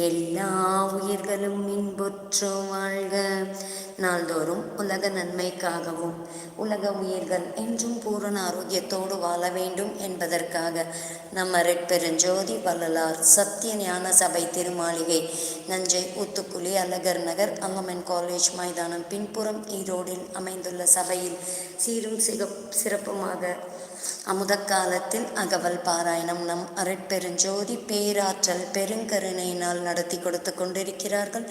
எல்லா உயிர்களும் இன்புற்று வாழ்க. நாள்தோறும் உலக நன்மைக்காகவும் உலக உயிர்கள் என்றும் பூரண ஆரோக்கியத்தோடு வாழ வேண்டும் என்பதற்காக நம்ம ரெட்பெருஞ்சோதி வள்ளலார் சத்திய ஞான சபை திருமாளிகை நஞ்சை ஊத்துக்குழி அழகர் நகர் அங்கமன் காலேஜ் மைதானம் பின்புறம் ஈரோடில் அமைந்துள்ள சபையில் சீரும் சிகப் சிறப்புமாக அமுதக்காலத்தில் அகவல் பாராயணம் நம் அரட்பெருஞ்சோதி பேராற்றல் பெருங்கருணையினால் நடத்தி கொடுத்து கொண்டிருக்கிறார்கள்.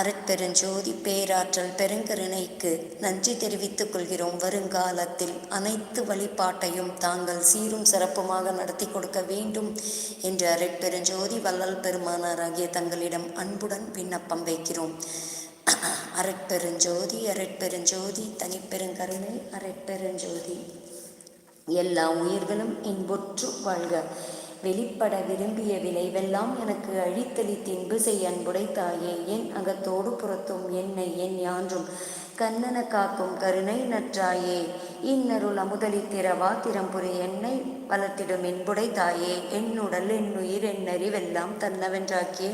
அரட்பெருஞ்சோதி பேராற்றல் பெருங்கருணைக்கு நன்றி தெரிவித்துக் கொள்கிறோம். வருங்காலத்தில் அனைத்து வழிபாட்டையும் தாங்கள் சீரும் சிறப்புமாக நடத்தி கொடுக்க வேண்டும் என்று அரட்பெருஞ்சோதி வள்ளல் பெருமானாராகிய தங்களிடம் அன்புடன் விண்ணப்பம் வைக்கிறோம். அரட்பெருஞ்சோதி அரட்பெருஞ்சோதி தனிப்பெருங்கருணை அரட்பெருஞ்சோதி. எல்லா உயிர்களும் இன்புற்று வாழ்க. வெளிப்பட விரும்பிய விளைவெல்லாம் எனக்கு அழித்தளித்து இன்பு செய் அன்புடை தாயே என் அகத்தோடு புறத்தும் என்னை என் யான்றும். கண்ணன காக்கும் கருணை நற்றாயே இன்னருள் அமுதளித்திரவா திறம்புரி என்னை வளர்த்திடும் என்புடை தாயே. என்னுடல் என்னுயிர் என்னறிவெல்லாம் தன்னவென்றாக்கிய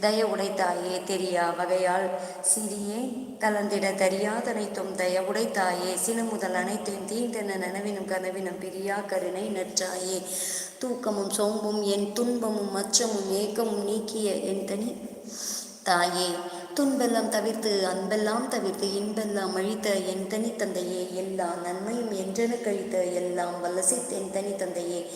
தயவுடை தாயே தெரியா வகையால். சிறியே தளர்ந்திட தெரியாதனைத்தும் தயவுடை தாயே சில முதல் அனைத்தையும் தீண்டென நனவினும் கனவினும் பிரியா கருணை நற்றாயே. தூக்கமும் சோம்பும் என் துன்பமும் மச்சமும் ஏக்கமும் நீக்கிய என் தனி தாயே. துன்பெல்லாம் தவிர்த்து அன்பெல்லாம் தவிர்த்து இன்பெல்லாம் அழித்த என் தனி தந்தையே. எல்லா நன்மையும் என்றென கழித்த எல்லாம் வல்லசித் என் தனி தந்தையே.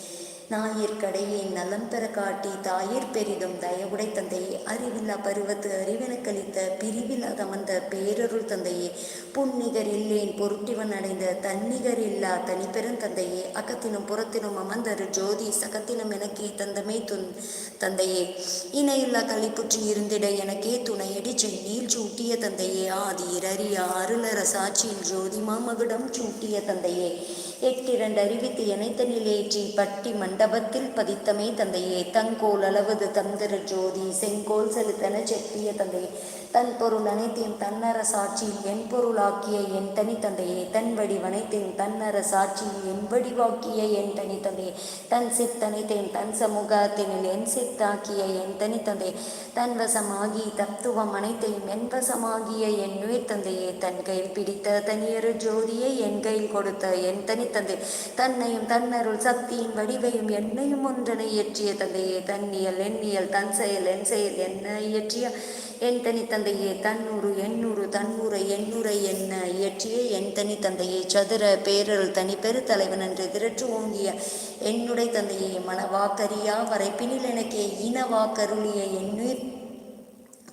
நாயிற்கடையே நலம் பெற காட்டி தாயிற் பெரிதும் தயவுடை தந்தையே. அறிவில்லா பருவத்து அறிவெனக்களித்த பிரிவில் தமந்த பேரருள் தந்தையே. புன்னிகர் இல்லேன் பொருட்டிவன் அடைந்த தன்னிகர் இல்லா தனிப்பெரும் தந்தையே. அகத்தினும் புறத்தினும் அமர்ந்தரு ஜோதி சகத்தினும் எனக்கே தந்தமே துன் தந்தையே. இணையில்லா கலிப்புற்றி இருந்திட எனக்கே துணையடி சென்னியில் சூட்டிய தந்தையே. ஆதி இரறிய அருளர சாட்சியில் ஜோதி மாமகுடம் சூட்டிய தந்தையே. எட்டிரண்டு அறிவித்து இணைத்தனில் ஏற்றி பட்டி மண்டபத்தில் பதித்தமை தந்தையே. தங்கோல் அளவது தந்திர ஜோதி செங்கோல் செலுத்தன செப்பிய தந்தையே. தன் பொருள் அனைத்தையும் தன்னர சாட்சியில் என் பொருளாக்கிய என் தனி தந்தையே. தன் வடிவனைத்தையும் தன்னர சாட்சியில் என் வடிவாக்கிய என் தனி தந்தையே. தன் சித்தனைத்தையும் தன் சமூகத்தினில் என் சித்தாக்கிய என் தனி தந்தையே. தன் வசமாகி தத்துவம் அனைத்தையும் என் வசமாகிய என் உயிர் தந்தையே. தன் கையில் பிடித்த தனியரு ஜோதியை என் கையில் கொடுத்த என் தனி தந்தை. தன்னையும் தன்னருள் சக்தியின் வடிவையும் என்னையும் ஒன்றனை இயற்றிய தந்தையே தன்னியல் எண்ணியல் தன் செயல் என் செயல் என்ன இயற்றிய? என் தனி தந்தையே தன்னூறு எண்ணூறு தன்னூரை எண்ணூரை என்ன இயற்றிய? என் தனி தந்தையை சதுர பேரருள் தனி பெரு தலைவன் என்று திரற்று ஓங்கிய என்னுடைய தந்தையே மனவாக்கரியா வரைப்பினில் எனக்கே இனவாக்கருளிய என்னுயிர்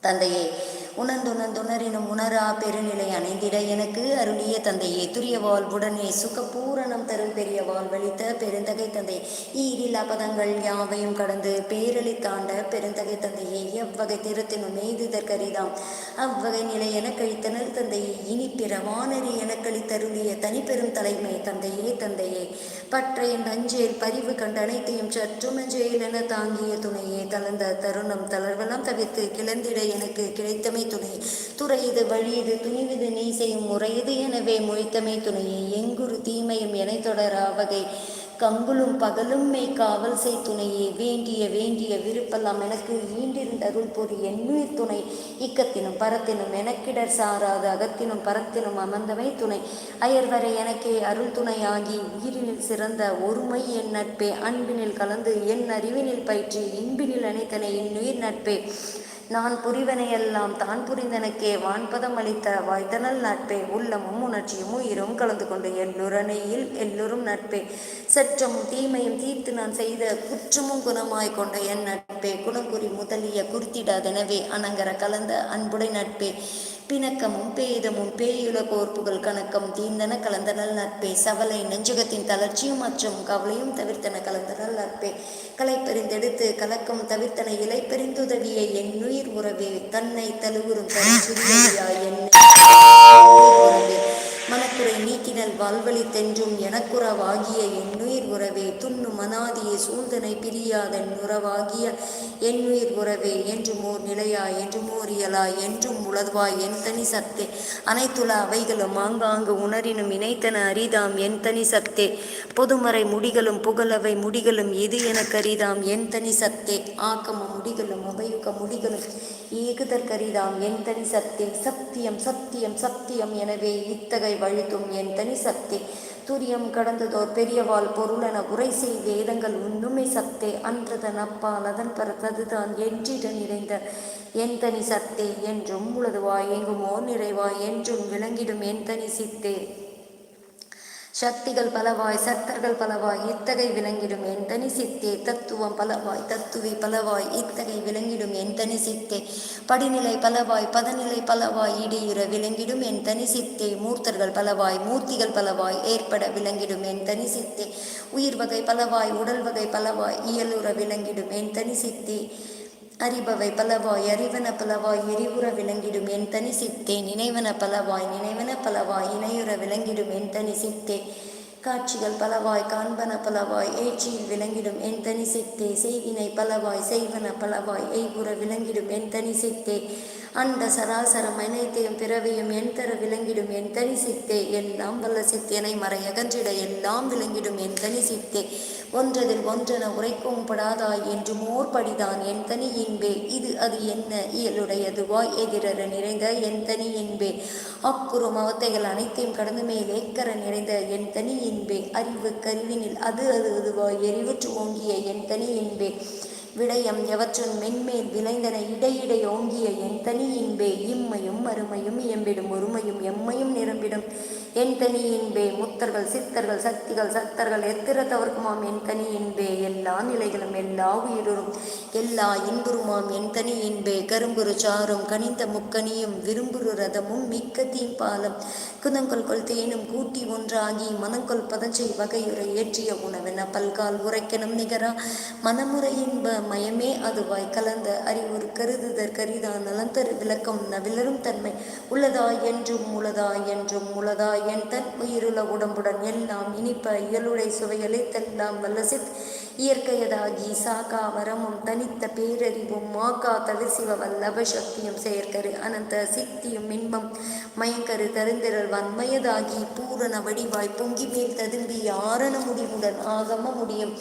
தந்தையே. உணர்ந்துணர்ந்துணரினும் உணரா பெருநிலை அணைந்திட எனக்கு அருளிய தந்தையே துரிய வாழ்வுடனே சுகபூரணம் தரும் பெரிய வாழ்வழித்த பெருந்தகை தந்தை. ஈரில் பதங்கள் யாவையும் கடந்து பேரளி தாண்ட பெருந்தகை தந்தையே எவ்வகை திருத்தினும் நெய்துதற்கரிதாம் அவ்வகை நிலை என கழித்தனர் தந்தையே இனி பிற வானறி என கழித்தருளிய தனிப்பெரும் தலைமை தந்தையே தந்தையே. பற்றையின் நஞ்சேல் பரிவு கண்ட அனைத்தையும் சற்றுமஞ்சேல் என தாங்கிய துணையே தளர்ந்த தருணம் தளர்வெல்லாம் தவிர்த்து கிளந்திட எனக்கு கிடைத்தமை துணை. துறையுது வழியுது துணிவிது நீ செய்யும் முறையுது எனவே மொழித்தமை துணையே. எங்குரு தீமையும் என தொடரா வகை கங்குலும் பகலும் மெய் காவல் செய் துணையே. வேண்டிய வேண்டிய விருப்பெல்லாம் எனக்கு ஈண்டிருந்த அருள் பொறி எண்ணுயிர் துணை. இக்கத்தினும் பரத்தினும் எனக்கிடர் சாராத அகத்தினும் பரத்தினும் அமர்ந்தவை துணை. அயர்வரை எனக்கே அருள் துணையாகி உயிரினில் சிறந்த ஒருமை என் நட்பே. அன்பினில் கலந்து என் அறிவினில் பயிற்சி இன்பினில் அனைத்தனை இன்னுயிர் நட்பே. நான் புரிவனையெல்லாம் தான் புரிந்தனக்கே. வான்பதம் அளித்த வாய்த்தனல் நட்பே. உள்ளமும் உணர்ச்சியும் உயிரும் கலந்து கொண்டு எல்லுரணையில் எல்லோரும் நட்பே. சற்றமும் தீமையும் தீர்த்து நான் செய்த குற்றமும் குணமாய் கொண்ட என் நட்பே. குணங்குறி முதலிய குறித்திடாதெனவே அனங்கர கலந்த அன்புடை நட்பே. பிணக்கமும் பேதமும் பேயுல கோர்ப்புகள் கணக்கம் தீந்தன கலந்தனல் நட்பே. சவலை நெஞ்சுகத்தின் தளர்ச்சியும் மற்றும் கவலையும் தவிர்த்தன கலந்தனல் நட்பே. களைப்பெறிந்தெடுத்து கலக்கம் தவிர்த்தன இலை பெரிந்துதவிய என் உயிர் உறவே. தன்னை தழுவுறும் தருச்சுரியா என்னை உறவே. மனக்குறை நீக்கினல் வாழ்வழித்தென்றும் எனக்குறவாகிய என்னுயிர் உறவே துண்ணு மனாதிய சூழ்ந்தனை பிரியாதன் உறவாகிய என்னுயிர் உறவே என்றும் ஓர் நிலையாய் என்றும் ஓர் இயலாய் என்றும் உளதுவாய் என் தனி சத்தே. அனைத்துல அவைகளும் ஆங்காங்கு உணரினும் இணைத்தன அரிதாம் என் தனி சத்தே. பொதுமறை முடிகளும் புகழவை முடிகளும் இது எனக்கரிதாம் என் தனி சத்தே. ஆக்கம முடிகளும் உபயுக்க முடிகளும் ஏகுதற்கரிதாம் என் தனி சத்தே. சத்தியம் சத்தியம் சத்தியம் எனவே இத்தகை வழுத்தும் என் தனி சத்தே துரியம் கடந்ததோர் பெரியவாள் பொருளென உரை செய் வேதங்கள் உண்ணுமை சத்தே அன்றதன் அப்பால் அதன் பரத்ததுதான் என்றிட நிறைந்த என் தனி சத்தே என்றும் உளதுவாய் எங்குமோ நிறைவாய் என்றும் விளங்கிடும் என் தனி சித்தே. சக்திகள் பலவாய் சக்தர்கள் பலவாய் இத்தகை விளங்கிடும் என் தனி சித்தே. தத்துவம் பலவாய் தத்துவி பலவாய் இத்தகை விளங்கிடும் என் தனி சித்தே. படிநிலை பலவாய் பதநிலை பலவாய் இடையுற விளங்கிடும் என் தனி சித்தே. மூர்த்தர்கள் பலவாய் மூர்த்திகள் பலவாய் ஏற்பட விளங்கிடும் என் தனி சித்தே. உயிர் வகை பலவாய் உடல் வகை பலவாய் இயலுற விளங்கிடும் என் தனி சித்தே. அறிபவை பலவாய் அறிவன பலவாய் எரிவுற விளங்கிடும் என் தனி சித்தே. நினைவன பலவாய் நினைவன பலவாய் இணையுற விளங்கிடும் என் தனி சித்தே. காட்சிகள் பலவாய் காண்பன பலவாய் ஏற்றியில் விளங்கிடும் என் தனி சித்தே. செய்வினை பலவாய் செய்வன பலவாய் எய்வுற விளங்கிடும் என் தனி சித்தே. அந்த சராசரம் அனைத்தையும் பிறவியும் என் தர விளங்கிடும் என் தனி சித்தே. எல்லாம் வல்ல சித்தேனை மறையகன்றிட எல்லாம் விளங்கிடும் என் தனி சித்தே. ஒன்றதில் ஒன்றென உரைக்கும் படாதாய் என்று மோர்படிதான் என் தனி இன்பே. இது அது என்ன? இயலுடையதுவாய் எதிரற நிறைந்த என் தனி இன்பே. அக்குறும் அவத்தைகள் அனைத்தையும் கடந்து மேல் ஏக்கர நிறைந்த என் தனி இன்பே. அறிவு கருவினில் அது அது அதுவாய் எரிவுற்று ஓங்கிய என் தனி இன்பே. விடயம் எவற்றுள் மென்மேல் விளைந்தன இடையிடை ஓங்கிய என் தனி இன்பே இம்மையும் மறுமையும் இயம்பிடும் ஒருமையும் எம்மையும் நிரம்பிடும். என் தனி இன்பே முத்தர்கள் சித்தர்கள் சக்திகள் சத்தர்கள் எத்திரத்தவர்க்குமாம் என் தனி இன்பே எல்லா நிலைகளும் எல்லா உயிரும் எல்லா இன்புருமாம் என் தனி இன்பே கரும்புரு சாரும் கனிந்த முக்கனியும் விரும்புரு ரதமும் மிக்க தீம்பாலம். குதங்கொள் கொள் தேனும் கூட்டி ஒன்றாகி மனங்கொள் பதஞ்சை வகையுரை ஏற்றிய உணவென பல்கால் உரைக்கணும் நிகரா. மனமுறை இன்ப மயமே அதுவாய் கலந்த அறிவுறு கருதுதற் கரிதா நலந்தரு விளக்கம் நவிலரும் தன்மை. உள்ளதா என்றும் உளதா என்றும் உளதா என் தன் உயிருள உடம்புடன் எல்லாம் இனிப்ப இயலுடை சுவையளித்தெல்லாம் வல்லசித். இயற்கையதாகி சாக்கா வரமும் தனித்த பேரறிவும் மாக்கா தவிசிவ வல்லப சக்தியும் செயற்கரு அனந்த சித்தியும் இன்பம். மயங்கரு தருந்திரல் வன்மையதாகி பூரண வடிவாய் பொங்கி மேல் ததும்பி ஆரண முடிவுடன் ஆகம முடியும்.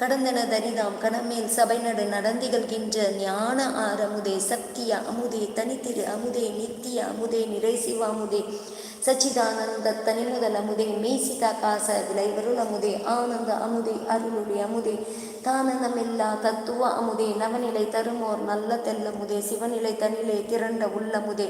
கடந்தன தரிதாம் கடமேல் சபை நடு நடந்திகழ்கின்ற ஞான ஆரமுதே சக்திய அமுதே தனித்திரு அமுதே நித்திய அமுதே நிறைசிவ அமுதே சச்சிதானந்த தனிமுதல் அமுதே மெய்சிதா காச விளைவருள் அமுதே ஆனந்த அமுதே அருளுடைய அமுதே தானந்தமில்லா தத்துவ அமுதே நவநிலை தருமோர் நல்ல தெல்லமுதே சிவநிலை தனிலே திரண்ட உள்ளமுதே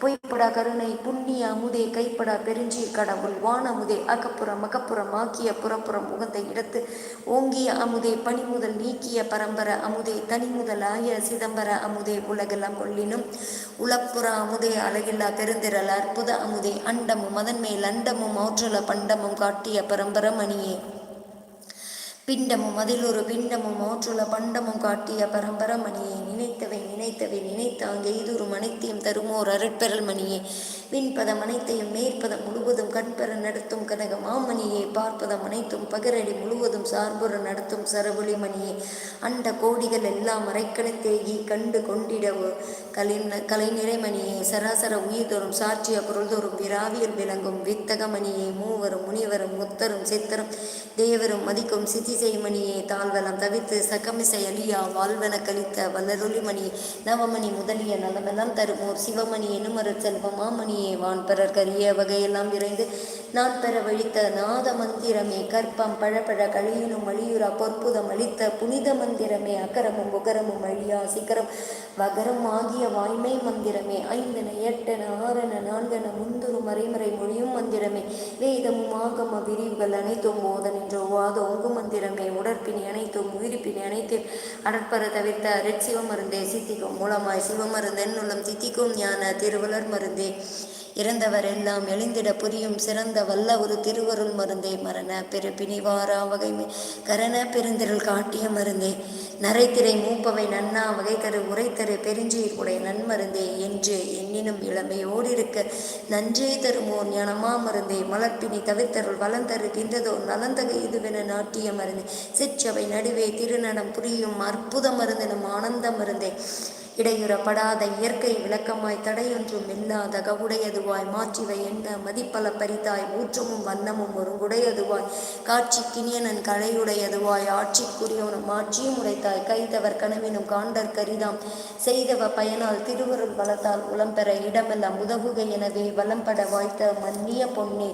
பொய்ப்படா கருணை புண்ணிய அமுதே கைப்படா பெருஞ்சி கடவுள் வானமுதே அகப்புறம் அகப்புறம் ஆக்கிய புறப்புறம் உகந்த இடத்து ஓங்கிய அமுதே பனிமுதல் நீக்கிய பரம்பர அமுதே தனிமுதலாய சிதம்பர அமுதே உலகெல்லாம் கொள்ளினும் உளப்புற அமுதே அழகில்லா பெருந்திரல் அற்புத அமுதே அண்டமும் அதன்மேல் அண்டமும் ஆற்றல பண்டமும் காட்டிய பரம்பர மணியே பிண்டமும் அதில் ஒரு பிண்டமும் ஆற்றுல பண்டமும் காட்டிய பரம்பரமணியை நினைத்தவை நினைத்தவை நினைத்தாங்க இதொரு அனைத்தையும் தருமோர் அருட்பெறல் மணியே. விண்பதம் அனைத்தையும் மேற்பதம் முழுவதும் கண்பெற நடத்தும் கனக மாமணியை பார்ப்பதம் அனைத்தும் பகரடி முழுவதும் சார்புற நடத்தும் சரபொலி மணியே. அண்ட கோடிகள் எல்லாம் மறைக்கணத்தேகி கண்டு கொண்டிடவோ கலை கலைநிறைமணியே சராசர உயிர் தோறும் சாட்சிய பொருள் தோறும் விராவியல் விளங்கும் வித்தகமணியை மூவரும் முனிவரும் முத்தரும் சித்தரும் தேவரும் மதிக்கும் சிதி மணியே தாழ்வலம் தவிர்த்து சகமிசை அலியா வாழ்வன கழித்த வல்லருளிமணி நவமணி முதலிய நலமெல்லாம் தருமோர் சிவமணி எனுமர செல்வம் வான் பெறர் கரிய வகையெல்லாம் விரைந்து நான் பெற வழித்த நாத மந்திரமே கற்பம் பழப்பழ கழியினும் வழியுறா பொற்புதம் அளித்த புனித மந்திரமே அகரமும் உகரமும் அழியா சிகரம் வகரம் ஆகிய வாய்மை மந்திரமே ஐந்தன எட்டன ஆறன நான்கன முந்துரு மறைமறை மொழியும் மந்திரமே. வேதமும் ஆகம விரிவுகள் அனைத்தும் போத நின்றோ வாத ஒங்கு மந்திரம். உடற்பின் அனைத்தும் உயிர்ப்பின் அனைத்தும் அடற்பர தவிர்த்த அருட் சிவமருந்தே சித்திக்கும் மூலமாய் சிவமருந்து என்னுள்ளம் ஞான திருவளர் மருந்தே. இறந்தவர் எல்லாம் எழுந்திட புரியும் சிறந்த வல்ல ஒரு திருவருள் மருந்தே. மரண பிற பிணிவாரா வகை கரண பெருந்திரள் காட்டிய மருந்தே. நரைத்திரை மூப்பவை நன்னா வகை தரு உரை தரு பெருஞ்சீர் உடை நன்மருந்தே என்று எண்ணினும் இளமையோடிருக்க நன்றே தருமோர் ஞானமா மருந்தே மலர்ப்பினி தவிர்த்தருள் வளந்தரு கின்றதோ நலந்தகை இதுவென நாட்டிய மருந்தே. சிற்றவை நடுவே திருநடம் புரியும் அற்புத மருந்தனும் ஆனந்த மருந்தே. இடையுறப்படாத இயற்கை விளக்கமாய் தடையொன்றும் இல்லாத கவுடையதுவாய் மாற்றிவை என்ன மதிப்பல பரிதாய் ஊற்றமும் வண்ணமும் ஒருங்குடையதுவாய் காட்சி கிணியனன் கலையுடையதுவாய் ஆட்சிக்குரியவனும் ஆட்சியும் உடைத்தாய் கைதவர் கனவினும் காண்டர் கரிதாம் செய்தவ பயனால் திருவருள் வளத்தால் உளம்பெற இடமெல்லாம் உதவுக எனவே வளம்பட வாய்த்த மன்னிய பொன்னே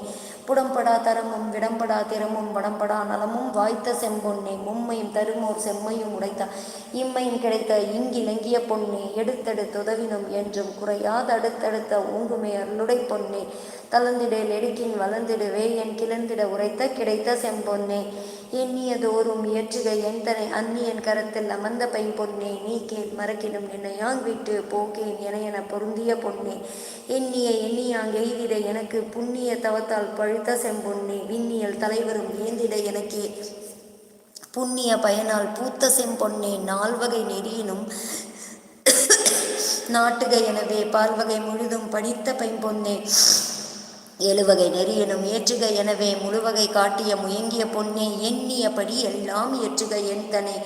புடம்படா தரமும் விடம்படா திறமும் வடம்படா நலமும் வாய்த்த செம்பொன்னே மும்மையும் தருமோர் செம்மையும் உடைத்தா இம்மையும் கிடைத்த இங்கிலங்கிய பொன்னே எடுத்தெடுத்துதவினும் என்றும் குறையாத அடுத்தடுத்த ஊங்குமே அருளுடை பொன்னே தளர்ந்திட நெடுக்கின் வளர்ந்திடுவே என் கிளர்ந்திட உரைத்த கிடைத்த செம்பொன்னே. எண்ணியதோறும் இயற்றுக எந்தனை அந்நியன் கரத்தில் அமர்ந்த பைம்பொன்னே நீ கேள் மறக்கிடும் நின்னையாங் விட்டு போக்கேன் என என பொருந்திய பொன்னே. எண்ணிய எண்ணியாங் எய்திட எனக்கு புண்ணிய தவத்தால் பழுத்த செம்பொன்னே. விண்ணியல் தலைவரும் ஏந்திட எனக்கே. புண்ணிய பயனால் பூத்த செம்பொன்னே நால்வகை நெறியினும் நாட்டுக எனவே பால்வகை முழுதும் படித்த பைம்பொன்னே. எழுவகை நெறியனும் ஏற்றுக எனவே முழுவகை காட்டிய முயங்கிய பொன்னே எண்ணியபடி எல்லாம் ஏற்றுக எந்தனை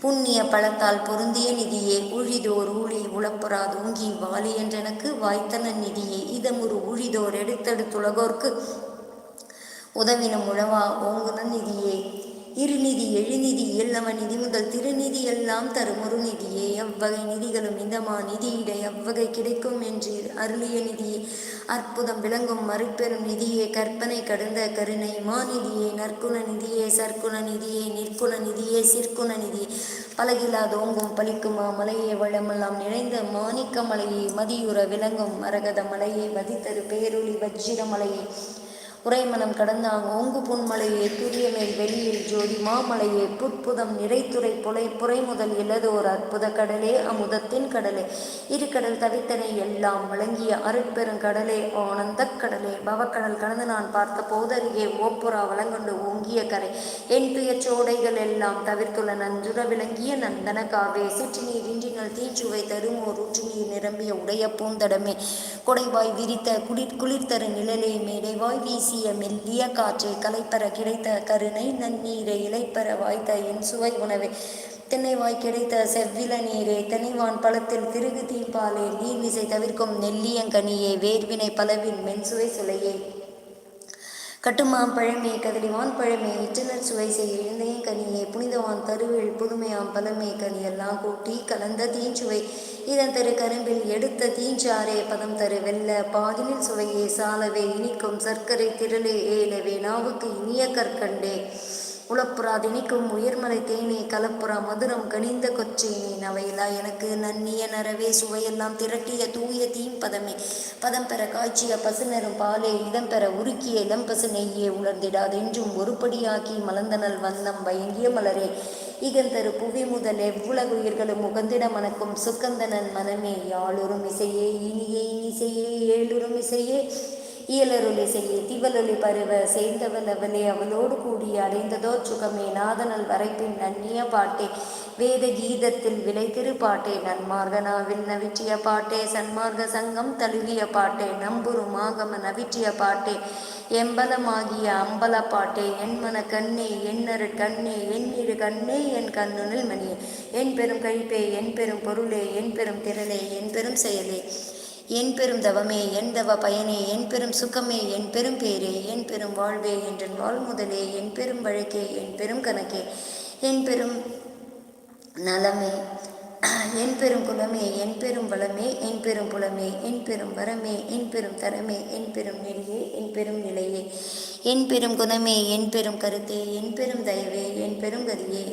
புண்ணிய பழத்தால் பொருந்திய நிதியே உழிதோர் ஊழி உளப்புறா தூங்கி வாலி என்றெனக்கு வாய்த்தன நிதியே. இதமுறு உழிதோர் எடுத்தெடுத்துலகோர்க்கு உதவினும் உழவா ஓங்குன நிதியே. இருநிதி எழுநிதி எல்லவ நிதி முதல் திருநிதி எல்லாம் தரும் ஒரு நிதியே. எவ்வகை நிதிகளும் இந்தமா நிதியிட எவ்வகை கிடைக்கும் என்று அருளிய நிதியே. அற்புதம் விளங்கும் மறுபெரும் நிதியே கற்பனை கடந்த கருணை. மாநிதியே நற்குண நிதியே சற்குண நிதியே நிற்குண நிதியே சிற்குண நிதியே. பலகிலாதோங்கும் பலிக்குமா மலையே வளமெல்லாம் நிறைந்த மாணிக்க மலையே. மதியுற விளங்கும் மரகத மலையே மதித்தரு பேரொளி வஜ்ஜிர மலையே. உரைமனம் கடந்தாங்க. ஓங்கு புன்மலையே துரியமேல் வெளியில் ஜோதி மாமலையே புட்புதம் நிறைத்துறை புலை புரை முதல் ஒரு அற்புத கடலே அமுதத்தின் கடலே. இரு கடல் தவித்தனை எல்லாம் வழங்கிய அருட்பெருங்கடலே ஆனந்த கடலே. பவக்கடல் கடந்து நான் பார்த்த போதருகே ஓப்புறா வளங்கொண்டு ஓங்கிய கரை. என் துயச்சோடைகள் எல்லாம் தவிர்த்துள்ள நஞ்சுட விளங்கிய நந்தன காவே. சிற்று நீர் இன்றினல் தீச்சுவை தருமோர் ஊற்று நீர் நிரம்பிய உடைய பூந்தடமே. கொடைவாய் விரித்த குளிர் குளிர்தரு நிழலே மேடைவாய் வீசிய மெல்லிய காற்றே கலைப்பெற கிடைத்த கருணை நன்னீரை இலைப்பெற வாய்த்த என் சுவை உணவே. திண்ணைவாய் கிடைத்த செவ்வில நீரே தெனைவான் பழத்தில் திருகு தீம்பாலே நீர் விசை தவிர்க்கும் நெல்லியங்கனியே வேர்வினை பலவின் மென்சுவை சுலையே கட்டுமாம் பழமே கதலிவான் பழமே இற்றனர் சுவை செய் எழுந்தையும் கனியே புனிதவான் தருவில் புதுமையாம் பழமே கனியெல்லாம் கூட்டி கலந்த தீஞ்சுவை. இதன் தரு கரும்பில் எடுத்த தீஞ்சாரே பதம் தரு வெல்ல பாதினில் சுவையே சாலவே இனிக்கும் சர்க்கரை திரளே ஏலவே நாவுக்கு இனிய கற்கண்டே. உளப்புறா திணிக்கும் உயர்மலை தேனே கலப்புறா மதுரம் கனிந்த கொச்சேனே நவையிலா எனக்கு நன்னிய நரவே சுவையெல்லாம் திரட்டிய தூய தீம்பதமே. பதம் பெற காய்ச்சிய பசுநரும் பாலே இதம் பெற உருக்கிய இளம்பசு நெய்யே உலர்ந்திடாதென்றும் ஒருபடியாக்கி மலர்ந்தனல் வந்தம் பயங்கிய மலரே. இகந்தரு புவி முதல் எவ்வுலகு உயிர்களும் முகந்திட மணக்கும் சுக்கந்தனன் மனமே. யாழொரும் இசையே இனியே இனிசையே ஏழுரும் இசையே. இயலருளி செய்ய திவலொளி பருவ சேர்ந்தவள் அவனே. அவளோடு கூடி அடைந்ததோ சுகமே. நாதனல் வரைப்பின் நன்னிய பாட்டே. வேத கீதத்தில் விளை திருப்பாட்டே நன்மார்கனாவில் நவிற்றிய பாட்டே. சன்மார்க்க சங்கம் தழுவிய பாட்டே. நம்புரு மாகம நவிற்றிய பாட்டே. எம்பலமாகிய அம்பல பாட்டே. என்மன கண்ணே எண்ணரு கண்ணே என் கண்ணே என் கண்ணுனில் மணியே. என் பெரும் கழிப்பே என் பெரும் பொருளே என் பெரும் திரளே என் பெரும் செயலே. என் பெரும் தவமே என் தவ பயனே என் பெரும் சுகமே என் பெரும் பேரே என் பெரும் வாழ்வே என்றன் வாழ் முதலே என் பெரும் வழக்கே என் பெரும் கணக்கே என் பெரும் நலமே என் பெரும் குலமே என் பெரும் வளமே என் பெரும் புலமே என் பெரும் வரமே என் பெரும் தரமே என் பெரும் நெறியே என் பெரும் நிலையே என் பெரும் குணமே என் பெரும் கருத்தே என் பெரும் தயவே என் பெரும் கதியே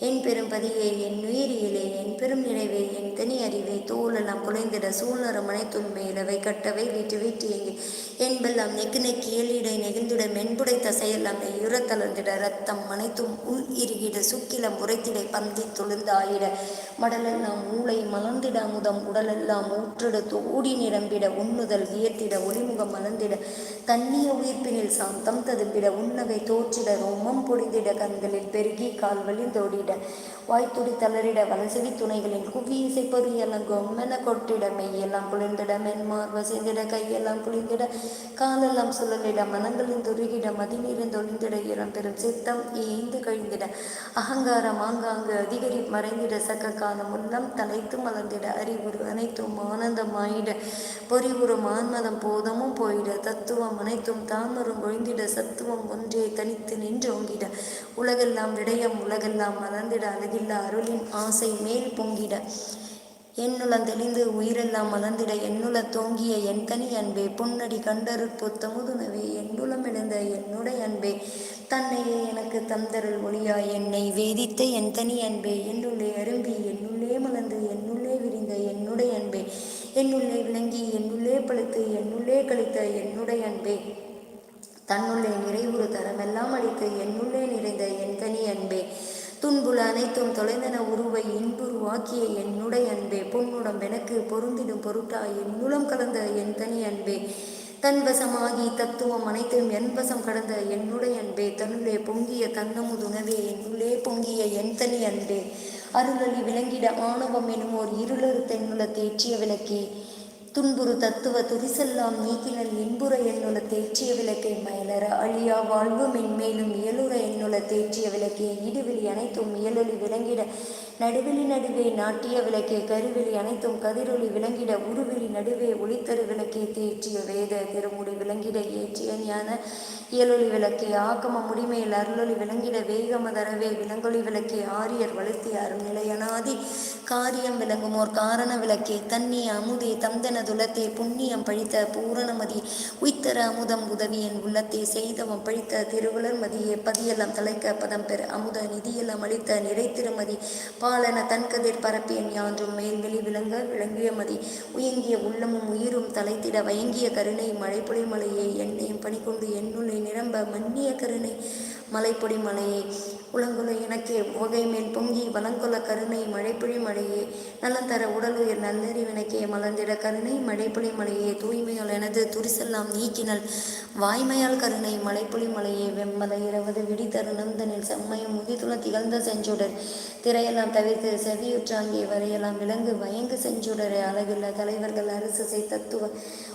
என் பெரும் பதியே என் உயிரியலே என் பெரும் நிறைவே என் தனி அறிவே தோலெல்லாம் குலைந்திட சூழ்நரம் அனைத்துள் மேலவை கட்டவை வீட்டு வீட்டு எங்கே என்பெல்லாம் நெக்கு நெக்கி ஏழிடை நெகிழ்ந்திட மென்புடை தசையெல்லாம் உரத்தளர்ந்திட ரத்தம் அனைத்தும் உள் இறுகிட சுக்கிலம் உரைத்திடை பந்தி தொழுந்தாயிட மடலெல்லாம் மூளை மலர்ந்திட அமுதம் உடலெல்லாம் ஊற்றிட தோடி நிரம்பிட உண்ணுதல் வியத்திட ஒளிமுகம் மலர்ந்திட தண்ணிய உயிர்ப்பினில் சாந்தம் ததுப்பிட உன்னகை தோற்றிட ரோமம் பொடிந்திட கண்களில் பெருகி கால் வழிந்தோடிட வாய்த்துடி தளரிட வலசெடி துணைகளின் குவி இசை பொறியெல்லாம் கொம்மென கொட்டிட மெய்யெல்லாம் குளிர்ந்திட மென்மார் வசைந்திட கையெல்லாம் குளிர்ந்திட காலெல்லாம் சுழலிட மனங்களின் துருகிட மதிநீரின் தொழிந்திட இளம் பெரும் சித்தம் ஏந்து கழிந்திட அகங்காரம் ஆங்காங்கு அதிகரி மறைந்திட சக்க ஞானம் உள்ளம் தலைத்து மலர்ந்திட அறிவுறு அனைத்தும் ஆனந்தமாயிட பொறிவுறும் ஆன்மதம் போதமும் போயிட தத்துவம் அனைத்தும் தாமரும் ஒழிந்திட சத்துவம் ஒன்றே தனித்து நின்றோங்கிட. உலகெல்லாம் விடயம் உலகெல்லாம் மலர்ந்திட அழகில்லா அருளின் ஆசை மேல் பொங்கிட. என்னுளம் தெளிந்து உயிரெல்லாம் மலர்ந்திட என்னுள தோங்கிய என் கனி அன்பே பொன்னடி கண்டரு பொத்தமுதுனவே என்னுளம் இழந்த என்னுடைய அன்பே. தன்னையே எனக்கு தந்தருள் ஒளியாய் என்னை வேதித்த என் தனி அன்பே. என்னுள்ளே அரும்பி என்னுள்ளே மலர்ந்து என்னுள்ளே விரிந்த என்னுடைய அன்பே. என்னுள்ளே விளங்கி என்னுள்ளே பழுத்து என்னுள்ளே கழித்த என்னுடைய அன்பே. தன்னுள்ளே நிறைவுறு தரமெல்லாம் அளித்து என்னுள்ளே நிறைந்த என் தனி அன்பே. துன்புல அனைத்தும் தொலைந்தன உருவை இன்புருவாக்கிய என்னுடைய அன்பே. பொன்னுடம் எனக்கு பொருந்திடும் பொருட்டாய் என்னுளம் கலந்த என் தனி அன்பே. தன்வசமாகி தத்துவம் அனைத்தும் என்பசம் கடந்த என்னுடைய அன்பே. தன்னுள்ளே பொங்கிய தன்னமுதுணவே என்னுள்ளே பொங்கிய என் தனி அன்பே. அருளொளி விளங்கிட ஆணவம் எனும் ஓர் இருளறு தென்னுல தேற்றிய விளக்கே. துன்புறு தத்துவ துரிசெல்லாம் நீக்கினல் இன்புற என்னுல தேற்றிய விளக்கை. மயலற அழியா வாழ்வு மென்மேலும் இயலுற என்னுல தேற்றிய விளக்கே. இடுவெளி அனைத்தும் இயலொளி விளங்கிட நடுவெளி நடுவே நாட்டிய விளக்கே கருவெளி அனைத்தும் கதிரொளி விளங்கிட உருவெளி நடுவே ஒளித்தரு விளக்கே தேற்றிய வேத திருமுடி விளங்கிட ஏற்றிய ஞான இயலொளி விளக்கே ஆக்கம முடிமையில் அருளொளி விளங்கிட வேகமதரவே விலங்கொளி விளக்கே ஆரியர் வலுத்திய அருநிலையனாதி காரியம் விளங்குமோர் காரண விளக்கே தண்ணி அமுதே தந்தனதுலத்தே புண்ணியம் பழித்த பூரணமதி உய்த்தர அமுதம் உதவியன் உள்ளத்தே செய்தவம் பழித்த திருவுளர்மதியே பதியெல்லாம் தலைக்க பதம் பெற அமுத நிதியெல்லாம் அளித்த நிறைத்திருமதி பாலன தன்கதிர் பரப்பியன் யான்றும் மேல்வெளி விளங்க விளங்கிய மதி. உயங்கிய உள்ளமும் உயிரும் தலைத்திட வயங்கிய கருணை. மழைப்பொழி மலையை என்னையும் பணிகொண்டு என்னுள்ளே நிரம்ப மன்னிய கருணை. மலைப்பொடி மலையை உலங்குல எனக்கே உகை மேல் பொங்கி வலங்குல கருணை மழைப்புழி மழையே. நலந்தர உடலுயிர் நல்லறிவினக்கே மலர்ந்திட கருணை மழைப்புழி மலையே தூய்மையால் எனது துரிசெல்லாம் நீக்கினல். வாய்மையால் கருணை மழைப்புழி மலையே வெம்மலை இரவது விடி தருணந்தனில் செம்மையும் முதிதுள திகழ்ந்த செஞ்சுடர். திரையெல்லாம் தவிர்த்து செவியுற்றாங்கே வரையெல்லாம் விலங்கு வயங்கு செஞ்சுடரே. அழகில்ல தலைவர்கள் அரசு செய் தத்துவ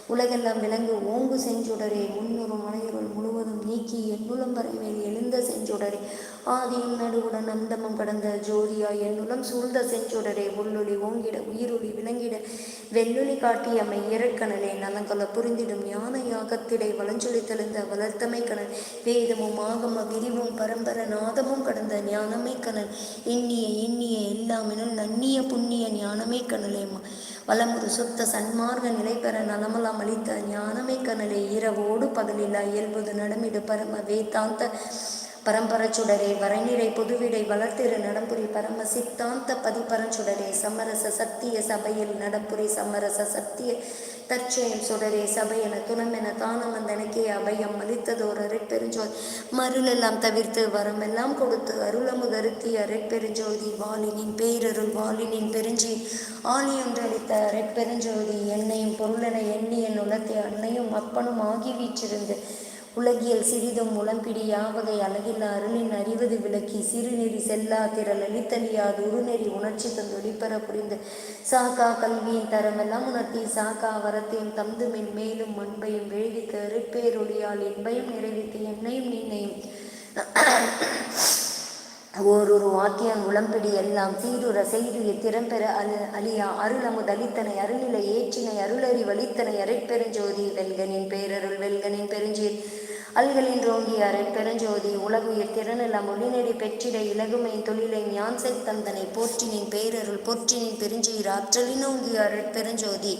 உலகெல்லாம் விலங்கு ஓங்கு செஞ்சுடரே. முன்னூறு மலையருள் முழுவதும் நீக்கி எண்ணுளம் வரை மேல் எழுந்த செஞ்சுடரே. ஆ ஆதியும் நடுவுடன் அந்தமும் கடந்த ஜோதியா என்னுளம் சூழ்ந்த செஞ்சுடரே உள்ளொளி ஓங்கிட உயிரொளி விளங்கிட வெள்ளொளி காட்டியமை இறக்கணனே நலங்கொல புரிந்திடும் ஞான யாகத்திடை வளஞ்சொலி தெளிந்த வளர்த்தமை கணன் வேதமும் ஆகம விரிவும் பரம்பர நாதமும் கடந்த ஞானமே கணன் எண்ணிய எண்ணிய எல்லாமினும் நன்னிய புண்ணிய ஞானமே கணலே வளமுறு சுத்த சன்மார்க்க நிலை பெற நலமலாம் அளித்த ஞானமே கணலே இரவோடு பகலில்லா இயல்புது நடமிடு பரம வேதாந்த பரம்பரச்சுடரே வரைநிறை புதுவிடை வளர்த்திரு நடம்புரி பரம சித்தாந்த பதிபரஞ்சுடரே சமரச சத்திய சபையில் நடப்புரி சமரச சத்திய தற்செயம் சுடரே சபையென துணமென தானம் வந்தனக்கே அபயம் மலித்ததோர் அரைப்பெருஞ்சோதி மருளெல்லாம் தவிர்த்து வரமெல்லாம் கொடுத்து அருளமுதருத்தி அரைப்பெருஞ்சோதி வாலினின் பேரருள் வாலினின் பெருஞ்சி. ஆலியொன்றளித்த அரைப்பெருஞ்சோதி என்னையும் பொருளென எண்ணி என் உலத்தை அன்னையும் அப்பனும் ஆகி வீற்றிருந்து உலகியல் சிறிதும் உளம்பிடி யாவகை அழகில் அருளின் அறிவது விளக்கி சிறுநெறி செல்லா திரள் அளித்தலியாது உருநெறி உணர்ச்சி தந்து ஒளிப்பெற புரிந்து. சாக்கா கல்வியின் தரமெல்லாம் உணர்த்தி சாக்கா வரத்தையும் தந்துமின் மேலும் அன்பையும் எழுதிக்க அருட்பேரொழியால் என்பையும் நிறைவித்து என்னையும் நின்னையும். ஓரொரு வாக்கியம் உளம்பிடி எல்லாம் சீருற செய்திய திறம்பெற அலு அழியா அருளமுது அளித்தனை அருளிலை ஏற்றினை அருளறி வலித்தனை அரைப்பெருஞ்சோதி வெல்கனின் பேரருள் வெல்கனின் பெருஞ்சீர். அல்களின் ரோங்கி அரைப்பெருஞ்சோதி உலகுயிர் திறனில மொழிநெறி பெற்றிட இலகுமை தொழிலை ஞான்சை தந்தனை போற்றினின் பேரருள் போற்றினின் பெருஞ்சீர் அருள் பெருஞ்சோதி.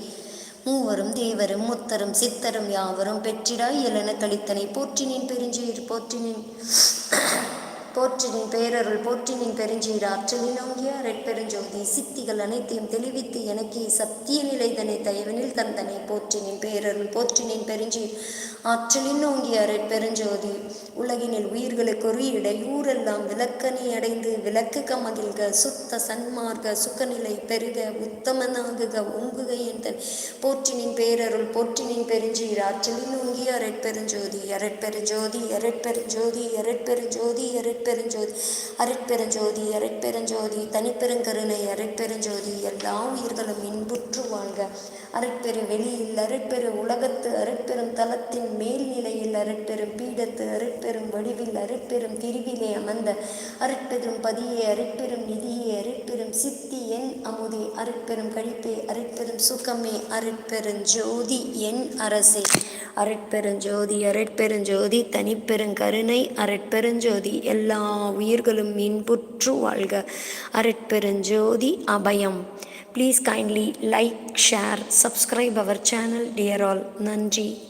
மூவரும் தேவரும் முத்தரும் சித்தரும் யாவரும் பெற்றிடாய் எலன கழித்தனை போற்றினின் பெருஞ்சீர் போற்றினின் போற்றினின் பேரருள் போற்றினின் பெருஞ்சீர் ஆற்றலில் ரெட்பெருஞ்சோதி சித்திகள் அனைத்தையும் தெளிவித்து எனக்கு சத்திய நிலைதனை தயவனில் தந்தனை போற்றினின் பேரருள் போற்றினின் பெருஞ்சீர் ஆற்றலினோங்கிய ரெட்பெருஞ்சோதி உலகினில் உயிர்களுக்கு ஒரு இடையூரெல்லாம் விளக்கனை அடைந்து விளக்குக மகிழ்க சுத்த சன்மார்க்க சுக்கநிலை பெருக உத்தமனாகுக ஓங்குக என் போற்றினின் பேரருள் போற்றினின் பெருஞ்சீர் ஆற்றலின் ஓங்கிய எரட்பெருஞ்சோதி எரட்பெருஞ்சோதி எரட்பெருஞ்சோதி எரட் பெருஞ்சோதி அருட்பெருஞ்சோதி அரட்பெருஞ்சோதி தனிப்பெருங்கருணை அரட்பெருஞ்சோதி எல்லா உயிர்களும் இன்புற்று வாழ்க. அரட்பெரு வெளியில் அரட்பெரு உலகத்து அரட்பெரும் தலத்தின் மேல்நிலையில் அரட்பெரும் பீடத்து அரட்பெரும் வடிவில் அரட்பெரும் திரிவிலே அமர்ந்த அருட்பெரும் பதியே அரட்பெரும் நிதியே அரட்பெரும் சித்தி என் அமுதே அருட்பெரும் கழிப்பே அரட்பெரும் சுகமே அருட்பெருஞ்சோதி என் அரசே. அரட்பெருஞ்சோதி அரட்பெருஞ்சோதி தனிப்பெருங்கருணை அரட்பெருஞ்சோதி எல்லா உயிர்களும் இன்புற்று வாழ்க. அரட்பெருஞ்சோதி அபயம். Please kindly like share subscribe our channel dear all நன்றி.